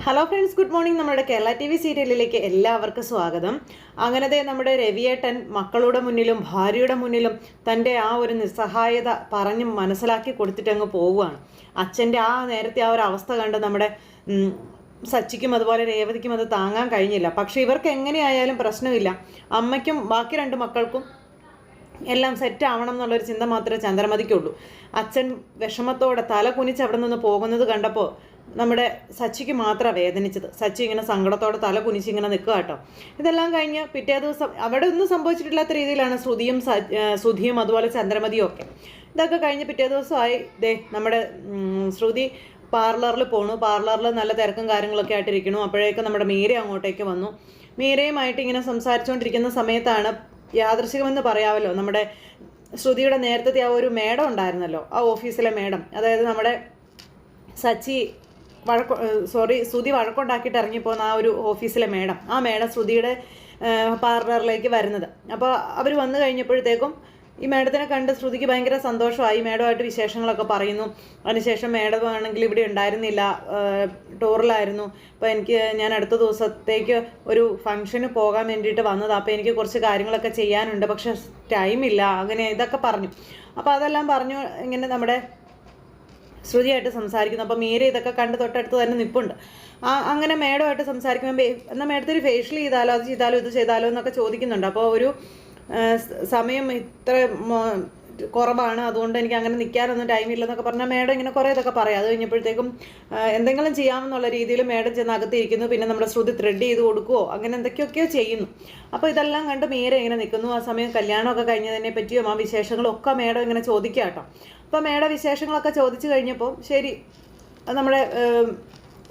Hello friends good morning നമ്മുടെ Kerala T V സീരിയലിലേക്ക് എല്ലാവർക്കും സ്വാഗതം. അങ്ങനത്തെ നമ്മുടെ രവിയേട്ടൻ മക്കളുടെ മുന്നിലും ഭാര്യയുടെ മുന്നിലും തന്റെ ആ ഒരു നിസ്സഹായത പറഞ്ഞ് മനസ്സിലാക്കി കൊടുത്തിട്ട് അങ്ങ് പോവുകയാണ്. അച്ഛന്റെ ആ നേരത്തെ ആ ഒരു അവസ്ഥ കണ്ട് നമ്മുടെ സച്ചിക്കും അതുപോലെ രേവതിക്കും അത് താങ്ങാൻ കഴിഞ്ഞില്ല. പക്ഷേ ഇവർക്ക് എങ്ങനെയായാലും പ്രശ്നമില്ല. അമ്മയ്ക്കും ബാക്കി രണ്ട് മക്കൾക്കും എല്ലാം സെറ്റ് ആവണം എന്നുള്ളൊരു ചിന്ത മാത്രമേ ചന്ദ്രമതിക്കുള്ളൂ. അച്ഛൻ വിഷമത്തോടെ തല കുനിച്ച് അവിടെ നിന്ന് പോകുന്നത് കണ്ടപ്പോൾ നമ്മുടെ സച്ചിക്ക് മാത്രമാണ് വേദനിച്ചത്. സച്ചി ഇങ്ങനെ സങ്കടത്തോടെ തല കുനിച്ച് ഇങ്ങനെ നിൽക്കുക കേട്ടോ. ഇതെല്ലാം കഴിഞ്ഞ് പിറ്റേ ദിവസം അവിടെ ഒന്നും സംഭവിച്ചിട്ടില്ലാത്ത രീതിയിലാണ് ശ്രുതിയും സുധിയും അതുപോലെ ചന്ദ്രമതിയും ഒക്കെ. ഇതൊക്കെ കഴിഞ്ഞ് പിറ്റേ ദിവസമായി ദേ നമ്മുടെ ശ്രുതി പാർലറിൽ പോണു. പാർലറിൽ നല്ല തിരക്കും കാര്യങ്ങളൊക്കെ ആയിട്ടിരിക്കണു അപ്പോഴേക്കും നമ്മുടെ മീര അങ്ങോട്ടേക്ക് വന്നു. മീരയുമായിട്ട് ഇങ്ങനെ സംസാരിച്ചുകൊണ്ടിരിക്കുന്ന സമയത്താണ് യാദൃശികമെന്ന് പറയാമല്ലോ. നമ്മുടെ ശ്രുതിയുടെ നേരത്തെ ആ ഒരു മേഡം ഉണ്ടായിരുന്നല്ലോ. ആ ഓഫീസിലെ മേഡം. അതായത് നമ്മുടെ സച്ചി വഴക്ക് സോറി ശ്രുതി വഴക്കുണ്ടാക്കിയിട്ട് ഇറങ്ങിപ്പോകുന്ന ആ ഒരു ഓഫീസിലെ മേഡം. ആ മേഡം ശ്രുതിയുടെ പാർലറിലേക്ക് വരുന്നത്. അപ്പോൾ അവർ വന്നു കഴിഞ്ഞപ്പോഴത്തേക്കും ഈ മേഡത്തിനെ കണ്ട് ശ്രുതിക്ക് ഭയങ്കര സന്തോഷമായി. മേഡമായിട്ട് വിശേഷങ്ങളൊക്കെ പറയുന്നു. അതിനുശേഷം മേഡം ആണെങ്കിൽ ഇവിടെ ഉണ്ടായിരുന്നില്ല. ടൂറിലായിരുന്നു. അപ്പോൾ എനിക്ക് ഞാൻ അടുത്ത ദിവസത്തേക്ക് ഒരു ഫംഗ്ഷന് പോകാൻ വേണ്ടിയിട്ട് വന്നത്. അപ്പോൾ എനിക്ക് കുറച്ച് കാര്യങ്ങളൊക്കെ ചെയ്യാനുണ്ട്. പക്ഷെ ടൈമില്ല. അങ്ങനെ ഇതൊക്കെ പറഞ്ഞു. അപ്പോൾ അതെല്ലാം പറഞ്ഞു. ഇങ്ങനെ നമ്മുടെ ശ്രുതിയായിട്ട് സംസാരിക്കുന്നു. അപ്പോൾ മീര ഇതൊക്കെ കണ്ട് തൊട്ടടുത്ത് തന്നെ നിൽപ്പുണ്ട് അങ്ങനെ മേഡമായിട്ട് സംസാരിക്കുമ്പോൾ എന്നാൽ മേഡത്തിന് ഫേഷ്യൽ ചെയ്താലോ അത് ചെയ്താലോ ഇത് ചെയ്താലോ എന്നൊക്കെ ചോദിക്കുന്നുണ്ട്. അപ്പോൾ ഒരു സമയം ഇത്ര കുറവാണ്. അതുകൊണ്ട് എനിക്ക് അങ്ങനെ നിൽക്കാനൊന്നും ടൈമില്ലെന്നൊക്കെ പറഞ്ഞാൽ മേഡം ഇങ്ങനെ കുറേ ഇതൊക്കെ പറയാം. അത് കഴിഞ്ഞപ്പോഴത്തേക്കും എന്തെങ്കിലും ചെയ്യാമെന്നുള്ള രീതിയിൽ മേഡം ചെന്ന് അകത്തിരിക്കുന്നു. പിന്നെ നമ്മുടെ ശ്രുതി ത്രെഡ് ചെയ്ത് കൊടുക്കുവോ? അങ്ങനെ എന്തൊക്കെയൊക്കെയോ ചെയ്യുന്നു. അപ്പോൾ ഇതെല്ലാം കണ്ട് മീര ഇങ്ങനെ നിൽക്കുന്നു ആ സമയം കല്യാണമൊക്കെ കഴിഞ്ഞതിനെ പറ്റിയും ആ വിശേഷങ്ങളും ഒക്കെ മേഡം ഇങ്ങനെ ചോദിക്കുക കേട്ടോ. അപ്പോൾ മേഡം വിശേഷങ്ങളൊക്കെ ചോദിച്ചു കഴിഞ്ഞപ്പോൾ ശരി നമ്മുടെ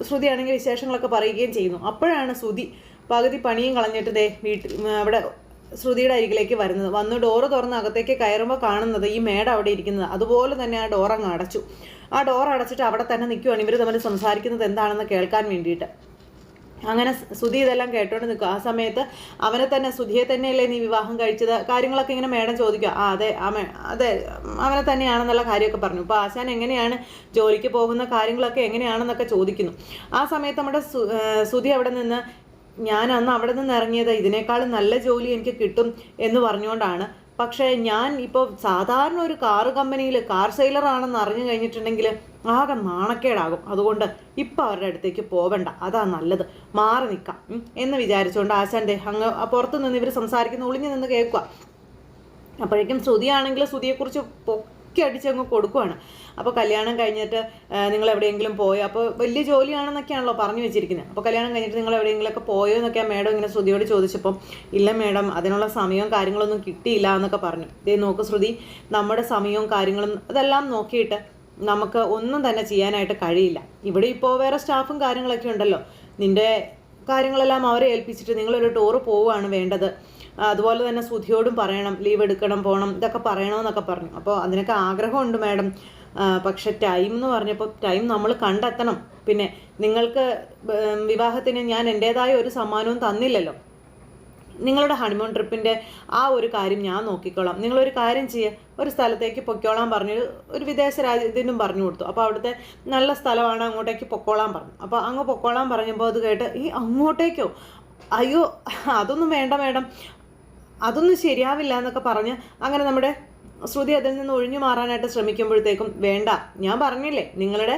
ശ്രുതിയാണെങ്കിൽ വിശേഷങ്ങളൊക്കെ പറയുകയും ചെയ്യുന്നു. അപ്പോഴാണ് ശ്രുതി പകുതി പണിയും കളഞ്ഞിട്ട് ദേ വീട്ടിൽ അവിടെ ശ്രുതിയുടെ അരികിലേക്ക് വരുന്നത്. വന്ന് ഡോറ് തുറന്ന് അകത്തേക്ക് കയറുമ്പോൾ കാണുന്നത് ഈ മേഡം അവിടെ ഇരിക്കുന്നത്. അതുപോലെ തന്നെ ആ ഡോർ അങ്ങ് അടച്ചു. ആ ഡോർ അടച്ചിട്ട് അവിടെ തന്നെ നിൽക്കുവാണ് ഇവർ തമ്മിൽ സംസാരിക്കുന്നത് എന്താണെന്ന് കേൾക്കാൻ വേണ്ടിയിട്ട്. അങ്ങനെ സുധി ഇതെല്ലാം കേട്ടോണ്ട് നിൽക്കും. ആ സമയത്ത് അവനെ തന്നെ സുധിയെ തന്നെയല്ലേ നീ വിവാഹം കഴിച്ചത്? കാര്യങ്ങളൊക്കെ ഇങ്ങനെ മേഡം ചോദിക്കുക ആ അതെ ആ അതെ അവനെ തന്നെയാണെന്നുള്ള കാര്യമൊക്കെ പറഞ്ഞു. അപ്പോൾ ആശാൻ എങ്ങനെയാണ് ജോലിക്ക് പോകുന്ന കാര്യങ്ങളൊക്കെ എങ്ങനെയാണെന്നൊക്കെ ചോദിക്കുന്നു. ആ സമയത്ത് നമ്മുടെ സുധി അവിടെ നിന്ന് ഞാൻ അന്ന് അവിടെ നിന്ന് ഇറങ്ങിയത് ഇതിനേക്കാളും നല്ല ജോലി എനിക്ക് കിട്ടും എന്ന് പറഞ്ഞുകൊണ്ടാണ്. പക്ഷേ ഞാൻ ഇപ്പോൾ സാധാരണ ഒരു കാർ കമ്പനിയിൽ കാർ സെയിലർ ആണെന്ന് അറിഞ്ഞു കഴിഞ്ഞിട്ടുണ്ടെങ്കിൽ ആകെ നാണക്കേടാകും. അതുകൊണ്ട് ഇപ്പം അവരുടെ അടുത്തേക്ക് പോവണ്ട. അതാ നല്ലത്. മാറി നിൽക്കാം എന്ന് വിചാരിച്ചുകൊണ്ട് ആശാന്റെ അങ്ങ് പുറത്ത് നിന്ന് ഇവർ സംസാരിക്കുന്ന ഒളിഞ്ഞു നിന്ന് കേൾക്കുക. അപ്പോഴേക്കും ശ്രുതിയാണെങ്കിൽ ശ്രുതിയെക്കുറിച്ച് പൊക്കി അടിച്ചങ്ങ് കൊടുക്കുവാണ്. അപ്പോൾ കല്യാണം കഴിഞ്ഞിട്ട് നിങ്ങൾ എവിടെയെങ്കിലും പോയോ? അപ്പോൾ വലിയ ജോലിയാണെന്നൊക്കെയാണല്ലോ പറഞ്ഞു വെച്ചിരിക്കുന്നത് അപ്പോൾ കല്യാണം കഴിഞ്ഞിട്ട് നിങ്ങൾ എവിടെയെങ്കിലുമൊക്കെ പോയോ എന്നൊക്കെ ആ മേഡം ഇങ്ങനെ ശ്രുതിയോട് ചോദിച്ചപ്പോൾ ഇല്ല മേഡം അതിനുള്ള സമയവും കാര്യങ്ങളൊന്നും കിട്ടിയില്ല എന്നൊക്കെ പറഞ്ഞു. ഇതേ നോക്ക് ശ്രുതി നമ്മുടെ സമയവും കാര്യങ്ങളും അതെല്ലാം നോക്കിയിട്ട് നമുക്ക് ഒന്നും തന്നെ ചെയ്യാനായിട്ട് കഴിയില്ല. ഇവിടെ ഇപ്പോൾ വേറെ സ്റ്റാഫും കാര്യങ്ങളൊക്കെ ഉണ്ടല്ലോ. നിന്റെ കാര്യങ്ങളെല്ലാം അവരെ ഏൽപ്പിച്ചിട്ട് നിങ്ങളൊരു ടൂറ് പോവുകയാണ് വേണ്ടത്. അതുപോലെ തന്നെ സുധിയോടും പറയണം ലീവ് എടുക്കണം പോകണം ഇതൊക്കെ പറയണമെന്നൊക്കെ പറഞ്ഞു. അപ്പോൾ അതിനൊക്കെ ആഗ്രഹമുണ്ട് മാഡം. പക്ഷെ ടൈം എന്ന് പറഞ്ഞപ്പോൾ ടൈം നമ്മൾ കണ്ടെത്തണം. പിന്നെ നിങ്ങൾക്ക് വിവാഹത്തിന് ഞാൻ എന്റേതായ ഒരു സമ്മാനവും തന്നില്ലല്ലോ. നിങ്ങളുടെ ഹണിമൂൺ ട്രിപ്പിന്റെ ആ ഒരു കാര്യം ഞാൻ നോക്കിക്കോളാം. നിങ്ങളൊരു കാര്യം ചെയ്യുക ഒരു സ്ഥലത്തേക്ക് പൊക്കോളാൻ പറഞ്ഞു ഒരു വിദേശ രാജ്യത്തിനും പറഞ്ഞു കൊടുത്തു. അപ്പോൾ അവിടുത്തെ നല്ല സ്ഥലമാണ് അങ്ങോട്ടേക്ക് പൊക്കോളാൻ പറഞ്ഞു. അപ്പോൾ അങ്ങ് പൊക്കോളാൻ പറഞ്ഞപ്പോൾ അത് കേട്ട് ഈ അങ്ങോട്ടേക്കോ? അയ്യോ അതൊന്നും വേണ്ട മേഡം. അതൊന്നും ശരിയാവില്ല എന്നൊക്കെ പറഞ്ഞ് അങ്ങനെ നമ്മുടെ ശ്രുതി അതിൽ നിന്ന് ഒഴിഞ്ഞു മാറാനായിട്ട് ശ്രമിക്കുമ്പോഴത്തേക്കും വേണ്ട ഞാൻ പറഞ്ഞില്ലേ നിങ്ങളുടെ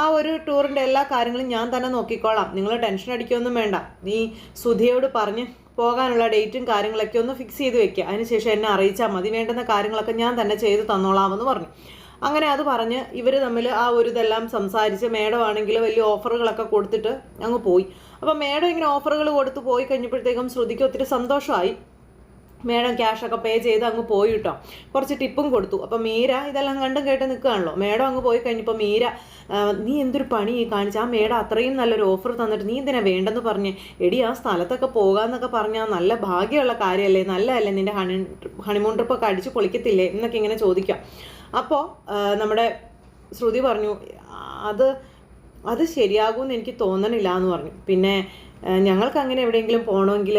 ആ ഒരു ടൂറിന്റെ എല്ലാ കാര്യങ്ങളും ഞാൻ തന്നെ നോക്കിക്കോളാം. നിങ്ങൾ ടെൻഷൻ അടിക്കുകയൊന്നും വേണ്ട. നീ സുധിയോട് പറഞ്ഞ് പോകാനുള്ള ഡേറ്റും കാര്യങ്ങളൊക്കെ ഒന്ന് ഫിക്സ് ചെയ്ത് വെക്കുക അതിനുശേഷം എന്നെ അറിയിച്ചാൽ മതി. വേണ്ടുന്ന കാര്യങ്ങളൊക്കെ ഞാൻ തന്നെ ചെയ്ത് തന്നോളാമെന്ന് പറഞ്ഞു. അങ്ങനെ അത് പറഞ്ഞ് ഇവർ തമ്മിൽ ആ ഒരു ഇതെല്ലാം സംസാരിച്ച് മേഡം ആണെങ്കിൽ വലിയ ഓഫറുകളൊക്കെ കൊടുത്തിട്ട് അങ്ങ് പോയി. അപ്പോൾ മേഡം ഇങ്ങനെ ഓഫറുകൾ കൊടുത്ത് പോയി കഴിഞ്ഞപ്പോഴത്തേക്കും ശ്രുതിക്ക് ഒത്തിരി സന്തോഷമായി. മേഡം ക്യാഷൊക്കെ പേ ചെയ്ത് അങ്ങ് പോയി കേട്ടോ. കുറച്ച് ടിപ്പും കൊടുത്തു. അപ്പം മീര ഇതെല്ലാം കണ്ടും കേട്ട് നിൽക്കുകയാണല്ലോ. മേഡം അങ്ങ് പോയി കഴിഞ്ഞപ്പോൾ മീര നീ എന്തൊരു പണി കാണിച്ച? ആ മേഡം അത്രയും നല്ലൊരു ഓഫർ തന്നിട്ട് നീ എന്തിനാ വേണ്ടെന്ന് പറഞ്ഞ്? എടി ആ സ്ഥലത്തൊക്കെ പോകാമെന്നൊക്കെ പറഞ്ഞാൽ നല്ല ഭാഗ്യമുള്ള കാര്യമല്ലേ? നല്ലതല്ലേ? നിന്റെ ഹണി ഹണിമൂൺ ട്രിപ്പൊക്കെ അടിച്ച് പൊളിക്കത്തില്ലേ? എന്നൊക്കെ ഇങ്ങനെ ചോദിക്കാം. അപ്പോൾ നമ്മുടെ ശ്രുതി പറഞ്ഞു അത് അത് ശരിയാകുമെന്ന് എനിക്ക് തോന്നണില്ല എന്ന് പറഞ്ഞു. പിന്നെ ഞങ്ങൾക്ക് അങ്ങനെ എവിടെയെങ്കിലും പോകണമെങ്കിൽ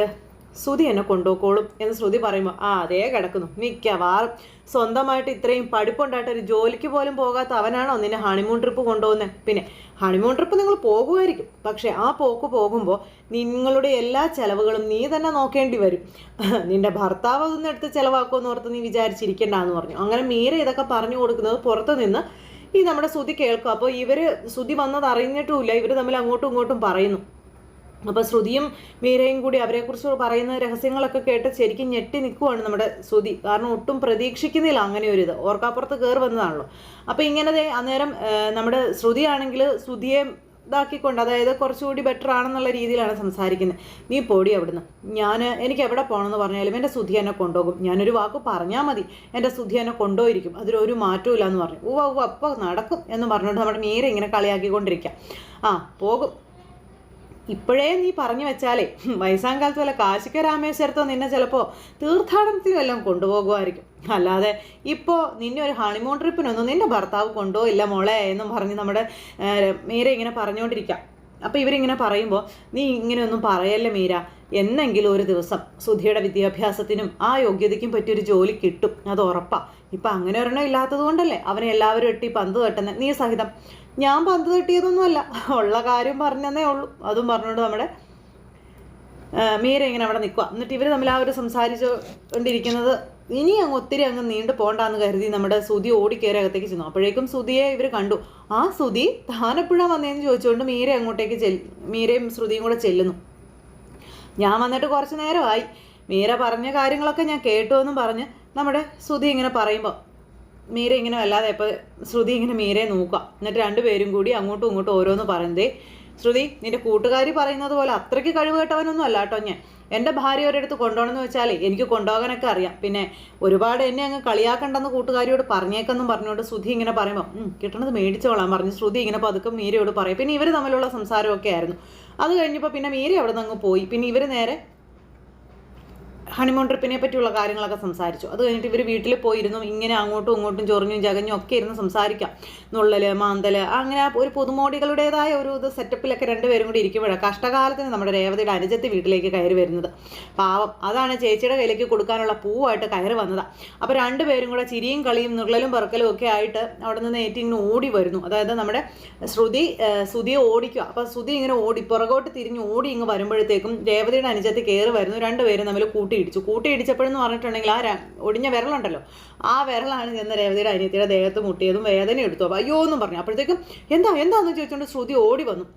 ശ്രുതി എന്നെ കൊണ്ടുപോക്കോളും എന്ന് ശ്രുതി പറയുമ്പോൾ ആ അതേ കിടക്കുന്നു. മിക്കവാറും സ്വന്തമായിട്ട് ഇത്രയും പഠിപ്പുണ്ടായിട്ട് ഒരു ജോലിക്ക് പോലും പോകാത്ത അവനാണോ നിന്നെ ഹണിമൂൺ ട്രിപ്പ് കൊണ്ടുപോകുന്നത് പിന്നെ ഹണിമൂൺ ട്രിപ്പ് നിങ്ങൾ പോകുമായിരിക്കും. പക്ഷെ ആ പോക്ക് പോകുമ്പോൾ നിങ്ങളുടെ എല്ലാ ചെലവുകളും നീ തന്നെ നോക്കേണ്ടി വരും. നിന്റെ ഭർത്താവ് അതൊന്നും എടുത്ത് ചിലവാക്കുമെന്ന് ഓർത്ത് നീ വിചാരിച്ചിരിക്കേണ്ടെന്ന് പറഞ്ഞു. അങ്ങനെ മീര ഇതൊക്കെ പറഞ്ഞു കൊടുക്കുന്നത് പുറത്ത് നിന്ന് ഈ നമ്മുടെ ശ്രുതി കേൾക്കും. അപ്പോൾ ഇവർ ശ്രുതി വന്നത് അറിഞ്ഞിട്ടുമില്ല. ഇവർ തമ്മിൽ അങ്ങോട്ടും ഇങ്ങോട്ടും പറയുന്നു. അപ്പോൾ ശ്രുതിയും മീരയും കൂടി അവരെക്കുറിച്ച് പറയുന്ന രഹസ്യങ്ങളൊക്കെ കേട്ട് ശരിക്കും ഞെട്ടി നിൽക്കുവാണ് നമ്മുടെ ശ്രുതി. കാരണം ഒട്ടും പ്രതീക്ഷിക്കുന്നില്ല അങ്ങനെ ഒരു ഇത്. ഓർക്കാപ്പുറത്ത് കയറി വന്നതാണല്ലോ. അപ്പോൾ ഇങ്ങനെ അന്നേരം നമ്മുടെ ശ്രുതിയാണെങ്കിൽ ശ്രുതിയെ ഇതാക്കിക്കൊണ്ട് അതായത് കുറച്ചുകൂടി ബെറ്റർ ആണെന്നുള്ള രീതിയിലാണ് സംസാരിക്കുന്നത്. നീ പോടി അവിടുന്ന്. ഞാൻ എനിക്ക് എവിടെ പോകണമെന്ന് പറഞ്ഞാലും എന്റെ സുധി എന്നെ കൊണ്ടുപോകും. ഞാനൊരു വാക്ക് പറഞ്ഞാൽ മതി. എന്റെ സുധി എന്നെ കൊണ്ടുപോയിരിക്കും. അതിലൊരു മാറ്റവും ഇല്ല എന്ന് പറഞ്ഞു. ഓ ഓ അപ്പോൾ നടക്കും എന്ന് പറഞ്ഞുകൊണ്ട് നമ്മുടെ മീര ഇങ്ങനെ കളിയാക്കിക്കൊണ്ടിരിക്കാം. ആ പോകും. ഇപ്പോഴേ നീ പറഞ്ഞു വെച്ചാലേ വയസ്സാം കാലത്ത് വല്ല കാശിക്ക രാമേശ്വരത്തോ നിന്നെ ചിലപ്പോൾ തീർത്ഥാടനത്തിന് വല്ലതും കൊണ്ടുപോകുമായിരിക്കും. അല്ലാതെ ഇപ്പോൾ നിന്നെ ഒരു ഹണിമൂൺ ട്രിപ്പിനൊന്നും നിന്റെ ഭർത്താവ് കൊണ്ടുപോയില്ല മോളെ എന്നും പറഞ്ഞ് നമ്മുടെ മീര ഇങ്ങനെ പറഞ്ഞുകൊണ്ടിരിക്കാം അപ്പോൾ ഇവരിങ്ങനെ പറയുമ്പോൾ നീ ഇങ്ങനെയൊന്നും പറയല്ലേ മീര. എന്നെങ്കിലും ഒരു ദിവസം സുധിയുടെ വിദ്യാഭ്യാസത്തിനും ആ യോഗ്യതയ്ക്കും പറ്റിയൊരു ജോലി കിട്ടും. അത് ഉറപ്പാണ് ഇപ്പം അങ്ങനെ ഒരെണ്ണം ഇല്ലാത്തത് കൊണ്ടല്ലേ അവനെ എല്ലാവരും എട്ടി പന്ത് തട്ടുന്നത് നീ സഹിതം. ഞാൻ പന്ത് തട്ടിയതൊന്നുമല്ല. ഉള്ള കാര്യം പറഞ്ഞതേ ഉള്ളൂ. അതും പറഞ്ഞുകൊണ്ട് നമ്മുടെ മീര ഇങ്ങനെ അവിടെ നിൽക്കുക എന്നിട്ട് ഇവർ തമ്മിൽ ആ ഒരു സംസാരിച്ചു കൊണ്ടിരിക്കുന്നത് ഇനി അങ്ങ് ഒത്തിരി അങ്ങ് നീണ്ടു പോകണ്ടെന്ന് കരുതി നമ്മുടെ സുതി ഓടിക്കയറി അകത്തേക്ക് ചെന്നു. അപ്പോഴേക്കും സുതിയെ ഇവർ കണ്ടു. ആ സുതി താനെപ്പോഴാണ് വന്നതെന്ന് ചോദിച്ചുകൊണ്ട് മീര അങ്ങോട്ടേക്ക് ചെൽ മീരയും ശ്രുതിയും കൂടെ ചെല്ലുന്നു. ഞാൻ വന്നിട്ട് കുറച്ച് നേരമായി. മീര പറഞ്ഞ കാര്യങ്ങളൊക്കെ ഞാൻ കേട്ടു എന്നും പറഞ്ഞ് നമ്മുടെ ശ്രുതി ഇങ്ങനെ പറയുമ്പോൾ മീര ഇങ്ങനെ അല്ലാതെ ഇപ്പോൾ ശ്രുതി ഇങ്ങനെ മീരയെ നോക്കുക. എന്നിട്ട് രണ്ടുപേരും കൂടി അങ്ങോട്ടും ഇങ്ങോട്ടും ഓരോന്ന് പറയുന്നതേ ശ്രുതി നിന്റെ കൂട്ടുകാരി പറയുന്നത് പോലെ അത്രയ്ക്ക് കഴിവ് കേട്ടവനൊന്നും അല്ല കേട്ടോ ഞാൻ. എന്റെ ഭാര്യ ഒരിടത്ത് കൊണ്ടുപോകണമെന്ന് വെച്ചാൽ എനിക്ക് കൊണ്ടുപോകാനൊക്കെ അറിയാം. പിന്നെ ഒരുപാട് എന്നെ അങ്ങ് കളിയാക്കണ്ടെന്ന് കൂട്ടുകാരിയോട് പറഞ്ഞേക്കെന്നും പറഞ്ഞുകൊണ്ട് ശ്രുതി ഇങ്ങനെ പറയുമ്പോൾ കിട്ടണത് മേടിച്ചോളാം പറഞ്ഞു ശ്രുതി ഇങ്ങനെ പതുക്കെ മീരയോട് പറയും. പിന്നെ ഇവർ തമ്മിലുള്ള സംസാരമൊക്കെ ആയിരുന്നു. അത് കഴിഞ്ഞപ്പോൾ പിന്നെ മീര അവിടെ നിന്ന് അങ്ങ് പോയി. പിന്നെ ഇവർ നേരെ ഹണിമൂൺ ട്രിപ്പിനെ പറ്റിയുള്ള കാര്യങ്ങളൊക്കെ സംസാരിച്ചു. അത് കഴിഞ്ഞിട്ട് ഇവർ വീട്ടിൽ പോയിരുന്നു. ഇങ്ങനെ അങ്ങോട്ടും ഇങ്ങോട്ടും ചൊറിഞ്ഞും ചകഞ്ഞും ഒക്കെ ഇരുന്ന് സംസാരിക്കാം. നുള്ളൽ മാന്തൽ അങ്ങനെ ഒരു പുതുമോടികളുടേതായ ഒരു ഇത് സെറ്റപ്പിലൊക്കെ രണ്ടുപേരും കൂടി ഇരിക്കുമ്പോഴാണ് കഷ്ടകാലത്തിന് നമ്മുടെ രേവതിയുടെ അനുജത്തി വീട്ടിലേക്ക് കയറി വരുന്നത്. പാവം. അതാണ് ചേച്ചിയുടെ കയ്യിലേക്ക് കൊടുക്കാനുള്ള പൂവായിട്ട് കയറി വന്നതാണ് അപ്പോൾ രണ്ടുപേരും കൂടെ ചിരിയും കളിയും നുള്ളലും പറക്കലും ഒക്കെ ആയിട്ട് അവിടെ നിന്ന് ഏറ്റിങ്ങനെ ഓടി വരുന്നു. അതായത് നമ്മുടെ ശ്രുതി ശ്രുതിയെ ഓടിക്കുക അപ്പോൾ ശ്രുതി ഇങ്ങനെ ഓടി പുറകോട്ട് തിരിഞ്ഞ് ഓടി ഇങ്ങ് വരുമ്പോഴത്തേക്കും രേവതിയുടെ അനുജത്തി കയറി വരുന്നു. രണ്ടുപേരും തമ്മിൽ കൂട്ടി ഇടിച്ചു കൂട്ടി ഇടിച്ചപ്പോഴെന്ന് പറഞ്ഞിട്ടുണ്ടെങ്കിൽ ആ ഒടിഞ്ഞ വിരലുണ്ടല്ലോ. ആ വിരലാണ് ചെന്ന രേവതിയുടെ അനിയത്തിയുടെ ദേഹത്ത് മുട്ടിയതും വേദന എടുത്തു. അപ്പോൾ അയ്യോ എന്നും പറഞ്ഞു. അപ്പോഴത്തേക്കും എന്താ എന്താന്ന് ചോദിച്ചുകൊണ്ട് ശ്രുതി ഓടി വന്നു.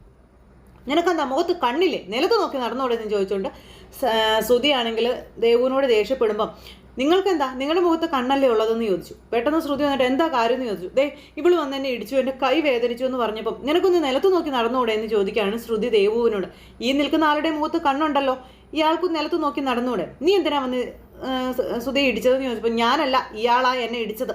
നിനക്കെന്താ മുഖത്ത് കണ്ണില്ലേ? നിലത്ത് നോക്കി നടന്നോടെന്ന് ചോദിച്ചുകൊണ്ട് ശ്രുതിയാണെങ്കിൽ ദേവുവിനോട് ദേഷ്യപ്പെടുമ്പം നിങ്ങൾക്ക് എന്താ നിങ്ങളുടെ മുഖത്ത് കണ്ണല്ലേ ഉള്ളതെന്ന് ചോദിച്ചു. പെട്ടെന്ന് ശ്രുതി വന്നിട്ട് എന്താ കാര്യം എന്ന് ചോദിച്ചു. ദേ ഇവൾ വന്ന് എന്നെ ഇടിച്ചു എന്റെ കൈ വേദനിച്ചു എന്ന് പറഞ്ഞപ്പം നിനക്കൊന്ന് നിലത്ത് നോക്കി നടന്നുകൂടെ എന്ന് ചോദിക്കുകയാണ് ശ്രുതി ദേവുവിനോട്. ഈ നിൽക്കുന്ന ആളുടെ മുഖത്ത് കണ്ണുണ്ടല്ലോ. ഇയാൾക്ക് നിലത്ത് നോക്കി നടന്നൂടെ? നീ എന്തിനാ വന്ന് സുധി ഇടിച്ചതെന്ന് ചോദിച്ചപ്പോൾ ഞാനല്ല ഇയാളാ എന്നെ ഇടിച്ചത്.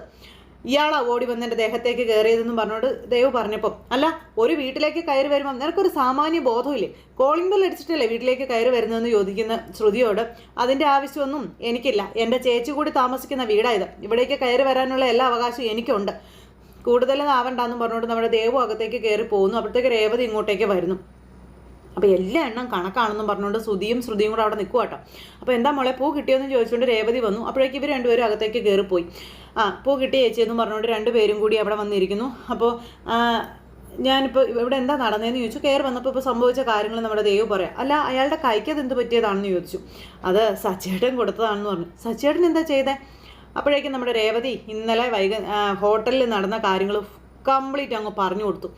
ഇയാളാ ഓടി വന്ന് എന്റെ ദേഹത്തേക്ക് കയറിയതെന്നും പറഞ്ഞോണ്ട് ദേവ് പറഞ്ഞപ്പം അല്ല ഒരു വീട്ടിലേക്ക് കയറി വരുമ്പം നിനക്കൊരു സാമാന്യ ബോധമില്ലേ കോളിംഗ് ബെൽ അടിച്ചിട്ടല്ലേ വീട്ടിലേക്ക് കയറി വരുന്നതെന്ന് ചോദിക്കുന്ന ശ്രുതിയോട് അതിന്റെ ആവശ്യമൊന്നും എനിക്കില്ല. എന്റെ ചേച്ചി കൂടി താമസിക്കുന്ന വീടായത് ഇവിടേക്ക് കയറി വരാനുള്ള എല്ലാ അവകാശവും എനിക്കുണ്ട്. കൂടുതലും ആവണ്ടാന്ന് പറഞ്ഞുകൊണ്ട് നമ്മുടെ ദേവു അകത്തേക്ക് കയറി പോകുന്നു അപ്പോഴത്തേക്ക് രേവതി ഇങ്ങോട്ടേക്ക് വരുന്നു. അപ്പോൾ എല്ലാ എണ്ണം കണക്കാണെന്നും പറഞ്ഞുകൊണ്ട് ശ്രുതിയും ശ്രുതിയും കൂടെ അവിടെ നിൽക്കുക കേട്ടോ അപ്പോൾ എന്താ മോളെ പൂ കിട്ടിയെന്ന് ചോദിച്ചുകൊണ്ട് രേവതി വന്നു. അപ്പോഴേക്കും ഇവർ രണ്ടുപേരും അകത്തേക്ക് കയറിപ്പോയി ആ പൂ കിട്ടിയ ചേച്ചിയെന്നും പറഞ്ഞുകൊണ്ട് രണ്ടുപേരും കൂടി അവിടെ വന്നിരിക്കുന്നു. അപ്പോൾ ഞാനിപ്പോൾ ഇവിടെ എന്താ നടന്നതെന്ന് ചോദിച്ചു. കയറി വന്നപ്പോൾ ഇപ്പോൾ സംഭവിച്ച കാര്യങ്ങൾ നമ്മുടെ ദൈവം പറയാം. അല്ല അയാളുടെ കൈക്ക് അത് എന്ത് പറ്റിയതാണെന്ന് ചോദിച്ചു. അത് സച്ചേട്ടൻ കൊടുത്തതാണെന്ന് പറഞ്ഞു. സച്ചേട്ടൻ എന്താ ചെയ്തേ? അപ്പോഴേക്കും നമ്മുടെ രേവതി ഇന്നലെ വൈക ഹോട്ടലിൽ നടന്ന കാര്യങ്ങൾ കംപ്ലീറ്റ് അങ്ങ് പറഞ്ഞു കൊടുത്തു.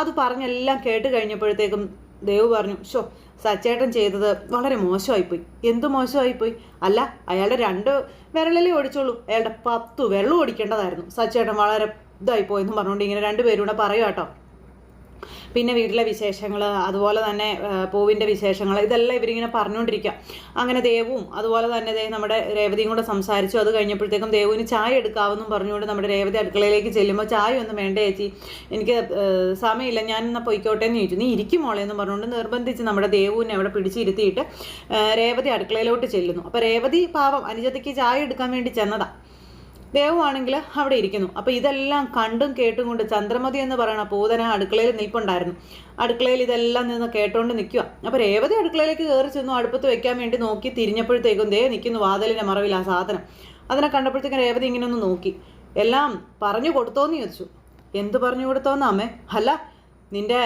അത് പറഞ്ഞെല്ലാം കേട്ട് കഴിഞ്ഞപ്പോഴത്തേക്കും ദേവ് പറഞ്ഞു ഷോ സച്ചേട്ടൻ ചെയ്തത് വളരെ മോശമായിപ്പോയി. എന്തു മോശമായിപ്പോയി? അല്ല അയാളുടെ രണ്ട് വിരലല്ലേ ഓടിച്ചോളൂ. അയാളുടെ പത്ത് വെള്ളം ഓടിക്കേണ്ടതായിരുന്നു. സച്ചേട്ടൻ വളരെ ഇതായിപ്പോയെന്ന് പറഞ്ഞുകൊണ്ട് ഇങ്ങനെ രണ്ടുപേരും കൂടെ പറയുക പിന്നെ വീട്ടിലെ വിശേഷങ്ങൾ അതുപോലെ തന്നെ പൂവിന്റെ വിശേഷങ്ങൾ ഇതെല്ലാം ഇവരിങ്ങനെ പറഞ്ഞുകൊണ്ടിരിക്കുക അങ്ങനെ ദേവും അതുപോലെ തന്നെ ദേ നമ്മുടെ രേവതിയും കൂടെ സംസാരിച്ചു. അത് കഴിഞ്ഞപ്പോഴത്തേക്കും ദേവുവിന് ചായ എടുക്കാമെന്നും പറഞ്ഞുകൊണ്ട് നമ്മുടെ രേവതി അടുക്കളയിലേക്ക് ചെല്ലുമ്പോൾ ചായ ഒന്നും വേണ്ട ചേച്ചി. എനിക്ക് സമയമില്ല. ഞാൻ എന്നാൽ പൊയ്ക്കോട്ടെ എന്ന് ചോദിച്ചു. നീ ഇരിക്കും മോളെ എന്ന് പറഞ്ഞുകൊണ്ട് നിർബന്ധിച്ച് നമ്മുടെ ദേവുവിനെ അവിടെ പിടിച്ചിരുത്തിയിട്ട് രേവതി അടുക്കളയിലോട്ട് ചെല്ലുന്നു. അപ്പോൾ രേവതി പാവം അനുജത്തിക്ക് ചായ എടുക്കാൻ വേണ്ടി ചെന്നതാണ് ദേവുവാണെങ്കിൽ അവിടെ ഇരിക്കുന്നു. അപ്പോൾ ഇതെല്ലാം കണ്ടും കേട്ടും കൊണ്ട് ചന്ദ്രമതി എന്ന് പറയുന്ന പൂതന അടുക്കളയിൽ നിൽപ്പുണ്ടായിരുന്നു. അടുക്കളയിൽ ഇതെല്ലാം നിന്ന് കേട്ടോണ്ട് നിൽക്കുക അപ്പോൾ രേവതി അടുക്കളയിലേക്ക് കയറി ചെന്നു അടുപ്പത്ത് വെക്കാൻ വേണ്ടി നോക്കി തിരിഞ്ഞപ്പോഴത്തേക്കും ദേ നിൽക്കുന്നു വാതിലിന്റെ മറവിൽ ആ സാധനം. അതിനെ കണ്ടപ്പോഴത്തേക്കും രേവതി ഇങ്ങനെ ഒന്ന് നോക്കി. എല്ലാം പറഞ്ഞു കൊടുത്തോന്ന് ചോദിച്ചു. എന്ത് പറഞ്ഞു കൊടുത്തോന്ന് അമ്മേ? അല്ല നിന്റെ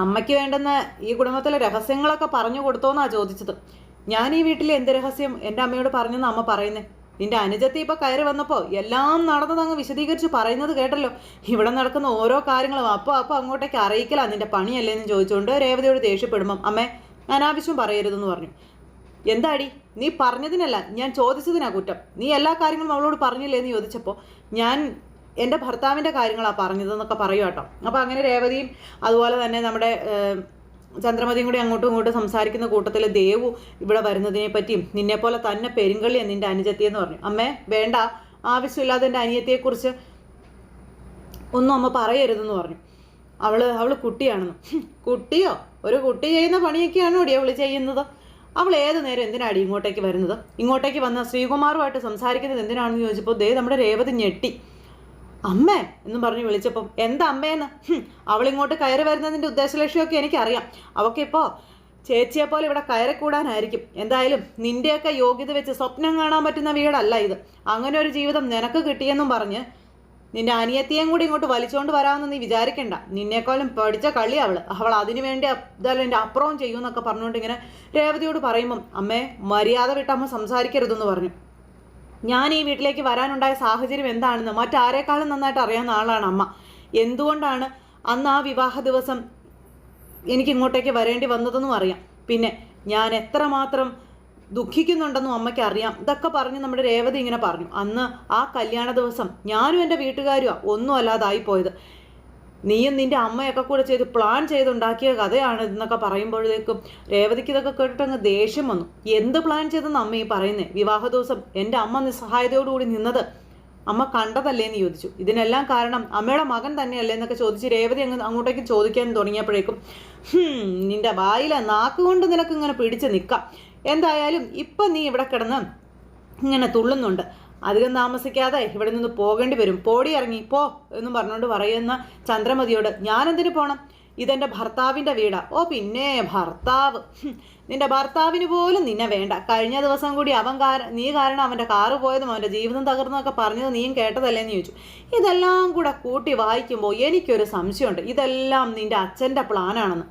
അമ്മയ്ക്ക് വേണ്ടുന്ന ഈ കുടുംബത്തിലെ രഹസ്യങ്ങളൊക്കെ പറഞ്ഞു കൊടുത്തോന്നാ ചോദിച്ചത്. ഞാൻ ഈ വീട്ടിലെ എന്ത് രഹസ്യം? എന്റെ അമ്മയോട് പറഞ്ഞെന്ന് അമ്മ പറയുന്നേ. നിന്റെ അനുജത്തി ഇപ്പൊ കയറി വന്നപ്പോൾ എല്ലാം നടന്നത് അങ്ങ് വിശദീകരിച്ച് പറയുന്നത് കേട്ടല്ലോ. ഇവിടെ നടക്കുന്ന ഓരോ കാര്യങ്ങളും അപ്പോൾ അപ്പോൾ അങ്ങോട്ടേക്ക് അറിയിക്കലാ നിന്റെ പണിയല്ലേ എന്ന് ചോദിച്ചുകൊണ്ട് രേവതിയോട് ദേഷ്യപ്പെടുമ്പം അമ്മേ അനാവശ്യം പറയരുതെന്ന് പറഞ്ഞു. എന്താടി? നീ പറഞ്ഞതിനല്ല ഞാൻ ചോദിച്ചതിനാ കുറ്റം. നീ എല്ലാ കാര്യങ്ങളും അവളോട് പറഞ്ഞില്ലേ എന്ന് ചോദിച്ചപ്പോൾ ഞാൻ എന്റെ ഭർത്താവിന്റെ കാര്യങ്ങളാണ് പറഞ്ഞതെന്നൊക്കെ പറയും കേട്ടോ അപ്പോൾ അങ്ങനെ രേവതിയും അതുപോലെ തന്നെ നമ്മുടെ ചന്ദ്രമതിയും കൂടി അങ്ങോട്ടും ഇങ്ങോട്ടും സംസാരിക്കുന്ന കൂട്ടത്തിൽ ദേവു ഇവിടെ വരുന്നതിനെ പറ്റിയും നിന്നെപ്പോലെ തന്നെ പെരുങ്കള്ളിയാണ് നിന്റെ അനുജത്തിയെന്ന് പറഞ്ഞു. അമ്മേ വേണ്ട. ആവശ്യമില്ലാതെ എന്റെ അനിയത്തിയെക്കുറിച്ച് ഒന്നും അമ്മ പറയരുതെന്ന് പറഞ്ഞു. അവൾ അവൾ കുട്ടിയാണെന്ന്. കുട്ടിയോ? ഒരു കുട്ടി ചെയ്യുന്ന പണിയൊക്കെയാണ് ഇവിടെ അവൾ ചെയ്യുന്നത്? അവൾ ഏത് നേരം എന്തിനാടി ഇങ്ങോട്ടേക്ക് വരുന്നത്? ഇങ്ങോട്ടേക്ക് വന്ന ശ്രീകുമാറുമായിട്ട് സംസാരിക്കുന്നത് എന്തിനാണെന്ന് ചോദിച്ചപ്പോൾ ദേ നമ്മുടെ രേവതി ഞെട്ടി. അമ്മേ എന്ന് പറഞ്ഞ് വിളിച്ചപ്പം എന്താ അമ്മേന്ന്? ഹും, അവളിങ്ങോട്ട് കയറി വരുന്നതിന്റെ ഉദ്ദേശലക്ഷ്യമൊക്കെ എനിക്കറിയാം. അവൾക്ക് ഇപ്പോൾ ചേച്ചിയെ പോലെ ഇവിടെ കയറിക്കൂടാനായിരിക്കും. എന്തായാലും നിന്റെയൊക്കെ യോഗ്യത വെച്ച് സ്വപ്നം കാണാൻ പറ്റുന്ന വീടല്ല ഇത്. അങ്ങനെ ഒരു ജീവിതം നിനക്ക് കിട്ടിയെന്നും പറഞ്ഞ് നിന്റെ അനിയത്തിയും കൂടി ഇങ്ങോട്ട് വലിച്ചുകൊണ്ട് വരാമെന്ന് നീ വിചാരിക്കണ്ട. നിന്നേക്കാളും പഠിച്ച കളി അവൾ അവൾ അതിനുവേണ്ടി എന്തായാലും എന്റെ അപ്പുറവും ചെയ്യുമെന്നൊക്കെ പറഞ്ഞുകൊണ്ട് ഇങ്ങനെ രേവതിയോട് പറയുമ്പം അമ്മേ മര്യാദ വിട്ട് അമ്മ സംസാരിക്കരുതെന്ന് പറഞ്ഞു. ഞാൻ ഈ വീട്ടിലേക്ക് വരാനുണ്ടായ സാഹചര്യം എന്താണെന്ന് മറ്റാരേക്കാളും നന്നായിട്ട് അറിയാവുന്ന ആളാണ് അമ്മ. എന്തുകൊണ്ടാണ് അന്ന് ആ വിവാഹ ദിവസം എനിക്ക് ഇങ്ങോട്ടേക്ക് വരേണ്ടി വന്നതെന്നും അറിയാം. പിന്നെ ഞാൻ എത്രമാത്രം ദുഃഖിക്കുന്നുണ്ടെന്നും അമ്മയ്ക്ക് അറിയാം. ഇതൊക്കെ പറഞ്ഞ് നമ്മുടെ രേവതി ഇങ്ങനെ പറഞ്ഞു. അന്ന് ആ കല്യാണ ദിവസം ഞാനും എന്റെ വീട്ടുകാരുമാണ് ഒന്നും അല്ലാതായി പോയത്. നീയും നിന്റെ അമ്മയൊക്കെ കൂടെ ചെയ്ത് പ്ലാൻ ചെയ്തുണ്ടാക്കിയ കഥയാണ് ഇതെന്നൊക്കെ പറയുമ്പോഴേക്കും രേവതിക്ക് ഇതൊക്കെ കേട്ടിട്ട് അങ്ങ് ദേഷ്യം വന്നു. എന്ത് പ്ലാൻ ചെയ്തെന്ന് അമ്മ ഈ പറയുന്നേ? വിവാഹ ദിവസം എന്റെ അമ്മ നിസ്സഹായതയോടുകൂടി നിന്നത് അമ്മ കണ്ടതല്ലേ എന്ന് ചോദിച്ചു. ഇതിനെല്ലാം കാരണം അമ്മയുടെ മകൻ തന്നെയല്ലേ എന്നൊക്കെ ചോദിച്ച് രേവതി അങ്ങ് അങ്ങോട്ടേക്ക് ചോദിക്കാൻ തുടങ്ങിയപ്പോഴേക്കും "ഹും, നിന്റെ വായിലെ നാക്ക് കൊണ്ട് നിനക്ക് ഇങ്ങനെ പിടിച്ച് നിൽക്കാം. എന്തായാലും ഇപ്പം നീ ഇവിടെ കിടന്ന് ഇങ്ങനെ തുള്ളുന്നുണ്ട്. അധികം താമസിക്കാതെ ഇവിടെ നിന്ന് പോകേണ്ടി വരും. പോടി ഇറങ്ങി പോ എന്നും പറഞ്ഞുകൊണ്ട് പറയുന്ന ചന്ദ്രമതിയോട് ഞാനെന്തിനു പോണം? ഇതെന്റെ ഭർത്താവിന്റെ വീടാ. ഓ പിന്നെ ഭർത്താവ്. നിന്റെ ഭർത്താവിന് പോലും നിന്നെ വേണ്ട. കഴിഞ്ഞ ദിവസം കൂടി അവൻ കാര നീ കാരണം അവന്റെ കാറ് പോയതും അവന്റെ ജീവിതം തകർന്നതൊക്കെ പറഞ്ഞത് നീയും കേട്ടതല്ലേ എന്ന് ചോദിച്ചു. ഇതെല്ലാം കൂടെ കൂട്ടി വായിക്കുമ്പോൾ എനിക്കൊരു സംശയമുണ്ട്. ഇതെല്ലാം നിന്റെ അച്ഛന്റെ പ്ലാനാണെന്ന്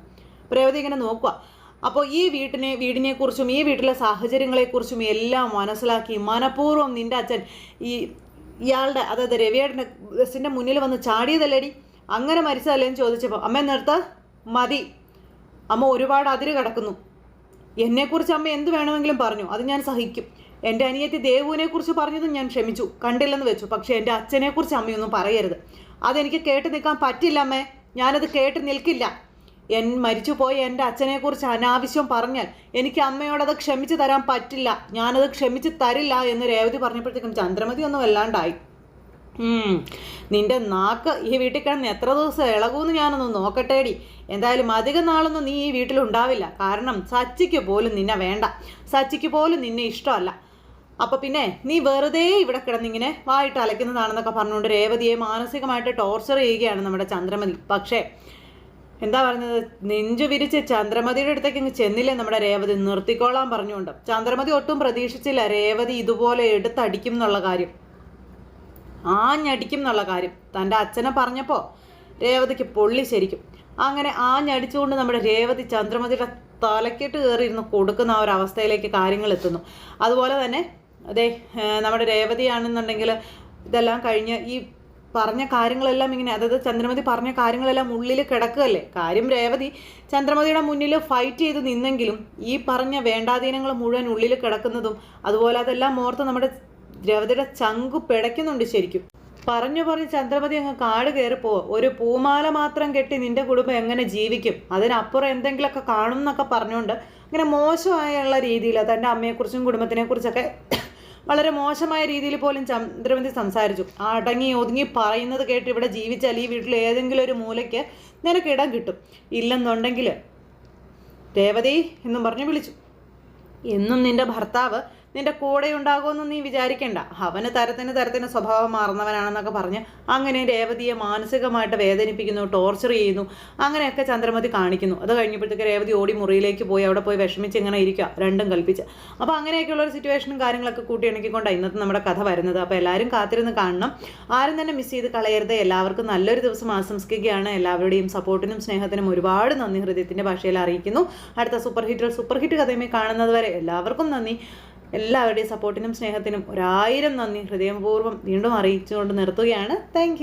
പ്രേവതി ഇങ്ങനെ നോക്കുക അപ്പോൾ ഈ വീട്ടിനെ വീടിനെക്കുറിച്ചും ഈ വീട്ടിലെ സാഹചര്യങ്ങളെക്കുറിച്ചും എല്ലാം മനസ്സിലാക്കി മനഃപൂർവം നിന്റെ അച്ഛൻ ഈ ഇയാളുടെ അതായത് രവിയേട്ടന്റെ ബസ്സിന്റെ മുന്നിൽ വന്ന് ചാടിയതല്ലേടി? അങ്ങനെ മരിച്ചതല്ലേന്ന് ചോദിച്ചപ്പോൾ അമ്മ നിർത്ത. മതി. അമ്മ ഒരുപാട് അതിര് കിടക്കുന്നു. എന്നെക്കുറിച്ച് അമ്മ എന്ത് വേണമെങ്കിലും പറഞ്ഞു. അത് ഞാൻ സഹിക്കും. എന്റെ അനിയത്തി ദേവുവിനെ കുറിച്ച് പറഞ്ഞതും ഞാൻ ക്ഷമിച്ചു. കണ്ടില്ലെന്ന് വെച്ചു. പക്ഷേ എന്റെ അച്ഛനെക്കുറിച്ച് അമ്മയൊന്നും പറയരുത്. അതെനിക്ക് കേട്ട് നിൽക്കാൻ പറ്റില്ല അമ്മേ. ഞാനത് കേട്ട് നിൽക്കില്ല. എൻ മരിച്ചുപോയ എന്റെ അച്ഛനെക്കുറിച്ച് അനാവശ്യം പറഞ്ഞാൽ എനിക്ക് അമ്മയോടത് ക്ഷമിച്ചു തരാൻ പറ്റില്ല. ഞാനത് ക്ഷമിച്ച് തരില്ല എന്ന് രേവതി പറഞ്ഞപ്പോഴത്തേക്കും ചന്ദ്രമതി ഒന്നും വല്ലാണ്ടായി. നിന്റെ നാക്ക് ഈ വീട്ടിൽ കിടന്ന് എത്ര ദിവസം ഇളകൂന്ന് ഞാനൊന്ന് നോക്കട്ടേടി. എന്തായാലും അധികം നാളൊന്നും നീ ഈ വീട്ടിലുണ്ടാവില്ല. കാരണം സച്ചിക്ക് പോലും നിന്നെ വേണ്ട. സച്ചിക്ക് പോലും നിന്നെ ഇഷ്ടമല്ല. അപ്പോൾ പിന്നെ നീ വെറുതെ ഇവിടെ കിടന്നിങ്ങനെ വായിട്ട് അലയ്ക്കുന്നതാണെന്നൊക്കെ പറഞ്ഞുകൊണ്ട് രേവതിയെ മാനസികമായിട്ട് ടോർച്ചർ ചെയ്യുകയാണ് നമ്മുടെ ചന്ദ്രമതി. പക്ഷേ എന്താ പറഞ്ഞത് നെഞ്ചു വിരിച്ച് ചന്ദ്രമതിയുടെ അടുത്തേക്ക് ഇങ്ങ് ചെന്നില്ലേ നമ്മുടെ രേവതി? നിർത്തിക്കോളാൻ പറഞ്ഞുകൊണ്ട്. ചന്ദ്രമതി ഒട്ടും പ്രതീക്ഷിച്ചില്ല രേവതി ഇതുപോലെ എടുത്തടിക്കും എന്നുള്ള കാര്യം. ആഞ്ഞടിക്കും എന്നുള്ള കാര്യം. തന്റെ അച്ഛനെ പറഞ്ഞപ്പോൾ രേവതിക്ക് പൊള്ളി ശരിക്കും. അങ്ങനെ ആഞ്ഞടിച്ചുകൊണ്ട് നമ്മുടെ രേവതി ചന്ദ്രമതിയുടെ തലക്കെട്ട് കയറിയിരുന്ന് കൊടുക്കുന്ന ആ ഒരു അവസ്ഥയിലേക്ക് കാര്യങ്ങൾ എത്തുന്നു. അതുപോലെ തന്നെ അതെ നമ്മുടെ രേവതിയാണെന്നുണ്ടെങ്കിൽ ഇതെല്ലാം കഴിഞ്ഞ് ഈ പറഞ്ഞ കാര്യങ്ങളെല്ലാം ഇങ്ങനെ അതായത് ചന്ദ്രമതി പറഞ്ഞ കാര്യങ്ങളെല്ലാം ഉള്ളിൽ കിടക്കുകയല്ലേ? കാര്യം രേവതി ചന്ദ്രമതിയുടെ മുന്നിൽ ഫൈറ്റ് ചെയ്ത് നിന്നെങ്കിലും ഈ പറഞ്ഞ വേണ്ടാധീനങ്ങൾ മുഴുവൻ ഉള്ളിൽ കിടക്കുന്നതും അതുപോലെ അതെല്ലാം ഓർത്ത് നമ്മുടെ രേവതിയുടെ ചങ്കു പിടയ്ക്കുന്നുണ്ട് ശരിക്കും. പറഞ്ഞു പറഞ്ഞ് ചന്ദ്രമതി അങ്ങ് കാട് കയറിപ്പോ ഒരു പൂമാല മാത്രം കെട്ടി നിന്റെ കുടുംബം എങ്ങനെ ജീവിക്കും? അതിനപ്പുറം എന്തെങ്കിലുമൊക്കെ കാണും എന്നൊക്കെ പറഞ്ഞുകൊണ്ട് അങ്ങനെ മോശമായുള്ള രീതിയിൽ തന്റെ അമ്മയെക്കുറിച്ചും കുടുംബത്തിനെക്കുറിച്ചൊക്കെ വളരെ മോശമായ രീതിയിൽ പോലും ചന്ദ്രമതി സംസാരിച്ചു. അടങ്ങി ഒതുങ്ങി പറയുന്നത് കേട്ട് ഇവിടെ ജീവിച്ചാൽ ഈ വീട്ടിൽ ഏതെങ്കിലും ഒരു മൂലയ്ക്ക് നിനക്ക് ഇടം കിട്ടും. ഇല്ലെന്നുണ്ടെങ്കിൽ രേവതി എന്നും പറഞ്ഞ് വിളിച്ചു. എന്നും നിന്റെ ഭർത്താവ് നിന്റെ കൂടെ ഉണ്ടാകുമെന്ന് നീ വിചാരിക്കേണ്ട. അവന് തരത്തിന് തരത്തിന് സ്വഭാവം മാറുന്നവനാണെന്നൊക്കെ പറഞ്ഞ് അങ്ങനെ രേവതിയെ മാനസികമായിട്ട് വേദനിപ്പിക്കുന്നു ടോർച്ചർ ചെയ്യുന്നു അങ്ങനെയൊക്കെ ചന്ദ്രമതി കാണിക്കുന്നു. അത് കഴിഞ്ഞപ്പോഴത്തേക്ക് രേവതി ഓടി മുറിയിലേക്ക് പോയി അവിടെ പോയി വിഷമിച്ച് ഇങ്ങനെ ഇരിക്കുക രണ്ടും കൽപ്പിച്ച്. അപ്പോൾ അങ്ങനെയൊക്കെയുള്ള ഒരു സിറ്റുവേഷനും കാര്യങ്ങളൊക്കെ കൂട്ടിയിണക്കിക്കൊണ്ടാണ് ഇന്നത്തെ നമ്മുടെ കഥ വരുന്നത്. അപ്പോൾ എല്ലാവരും കാത്തിരുന്ന് കാണണം. ആരും തന്നെ മിസ് ചെയ്ത് കളയരുത്. എല്ലാവർക്കും നല്ലൊരു ദിവസം ആശംസിക്കുകയാണ്. എല്ലാവരുടെയും സപ്പോർട്ടിനും സ്നേഹത്തിനും ഒരുപാട് നന്ദി ഹൃദയത്തിന്റെ ഭാഷയിൽ അറിയിക്കുന്നു. അടുത്ത സൂപ്പർ ഹിറ്റുകൾ സൂപ്പർ ഹിറ്റ് കഥയുമായി കാണുന്നത് വരെ എല്ലാവർക്കും നന്ദി. എല്ലാവരുടെയും സപ്പോർട്ടിനും സ്നേഹത്തിനും ഒരായിരം നന്ദി. ഹൃദയപൂർവം വീണ്ടും അറിയിച്ചുകൊണ്ട് നിർത്തുകയാണ്. താങ്ക്